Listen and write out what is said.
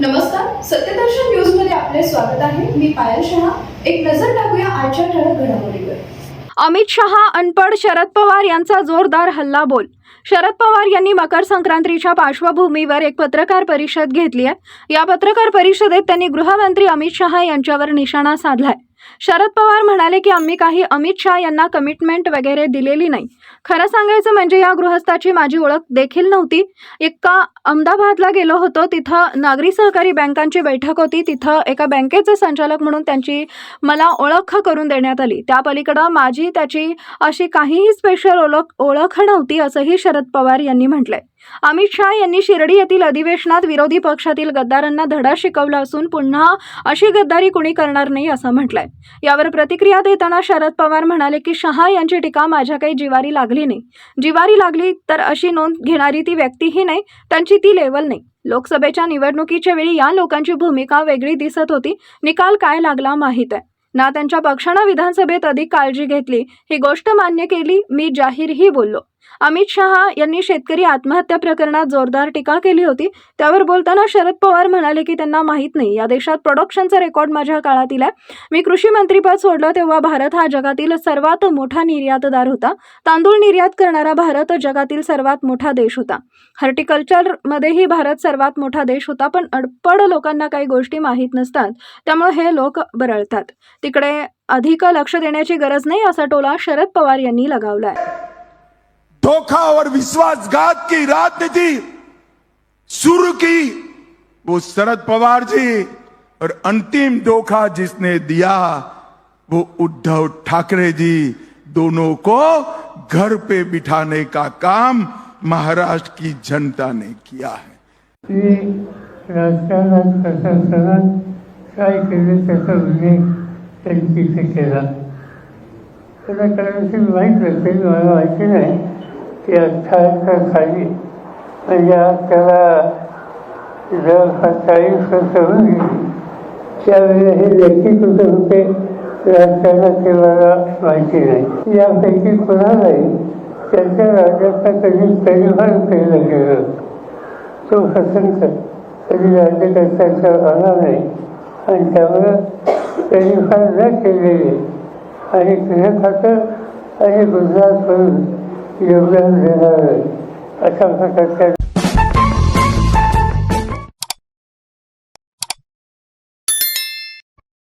नमस्कार सत्यदर्शन न्यूजमध्ये आपले स्वागत आहे. मी पायल शहा. एक नजर टाकूया आजच्या ठळक घडामोडीवर. अमित शहा अनपड शरद पवार यांचा जोरदार हल्ला बोल शरद पवार यांनी मकर संक्रांतीच्या पार्श्वभूमीवर एक पत्रकार परिषद घेतली आहे. या पत्रकार परिषदेत त्यांनी गृहमंत्री अमित शहा यांच्यावर निशाणा साधलाय. शरद पवार म्हणाले की आम्ही काही अमित शहा यांना कमिटमेंट वगैरे दिलेली नाही. खरं सांगायचं म्हणजे या गृहस्थाची माझी ओळख देखील नव्हती. एका अहमदाबादला गेलो होतो तिथं नागरी सहकारी बँकांची बैठक होती. तिथं एका बँकेचे संचालक म्हणून त्यांची मला ओळख करून देण्यात आली. त्या पलीकडं माझी त्याची अशी काहीही स्पेशल ओळख ओळख नव्हती असंही शरद पवार यांनी म्हटलंय. अमित शहा यांनी शिर्डी येथील अधिवेशनात विरोधी पक्षातील गद्दारांना धडा शिकवला असून पुन्हा अशी गद्दारी कुणी करणार नाही असं म्हटलंय. यावर प्रतिक्रिया देताना शरद पवार म्हणाले की शहा यांची टीका माझ्या काही जिवारी लागली नाही. जिवारी लागली तर अशी नोंद घेणारी ती व्यक्तीही नाही त्यांची ती लेवल नाही. लोकसभेच्या निवडणुकीच्या वेळी या लोकांची भूमिका वेगळी दिसत होती. निकाल काय लागला माहीत आहे. ना त्यांच्या पक्षानं विधानसभेत अधिक काळजी घेतली. ही गोष्ट मान्य केली मी जाहीरही बोललो. अमित शहा यांनी शेतकरी आत्महत्या प्रकरणात जोरदार टीका केली होती. त्यावर बोलताना शरद पवार म्हणाले की त्यांना माहीत नाही. या देशात प्रोडक्शनचा रेकॉर्ड माझ्या काळातील आहे. मी कृषी मंत्रीपद सोडलं तेव्हा भारत हा जगातील सर्वात मोठा निर्यातदार होता. तांदूळ निर्यात करणारा भारत जगातील सर्वात मोठा देश होता. हॉर्टिकल्चरमध्येही भारत सर्वात मोठा देश होता पण अडपड लोकांना काही गोष्टी माहीत नसतात. त्यामुळे हे लोक बरळतात. तिकडे अधिक लक्ष देण्याची गरज नाही असा टोला शरद पवार यांनी लगावलाय. धोखा और विश्वासघात की राजनीति? शुरू की? वो शरद पवार जी और अंतिम धोखा जिसने दिया वो उद्धव ठाकरे जी दोनों को घर पे बिठाने का काम महाराष्ट्र की जनता ने किया है। ते राजकारणात प्रशासनात काय केले त्याचा उल्लेख त्यांची शिक्षेला केला त्याला माहीत नसते मला माहिती नाही की अठ्ठावीसच्या खाली म्हणजे आज त्याला जवळपास चाळीस वर्ष होऊन गेली त्यावेळेला हे व्यक्ती कुठे होते राजकारणात ते मला माहिती नाही यापैकी कोणालाही त्याच्या राज्याचा कधी परिभान केला गेलं तो हसनकर कधी राज्यकर्त्याचा आला नाही आणि त्यामुळं त्यांनी फार न केलेले. आणि गृह खातं आणि गुजरातवरून योगदान देणारं. अशा प्रकारच्या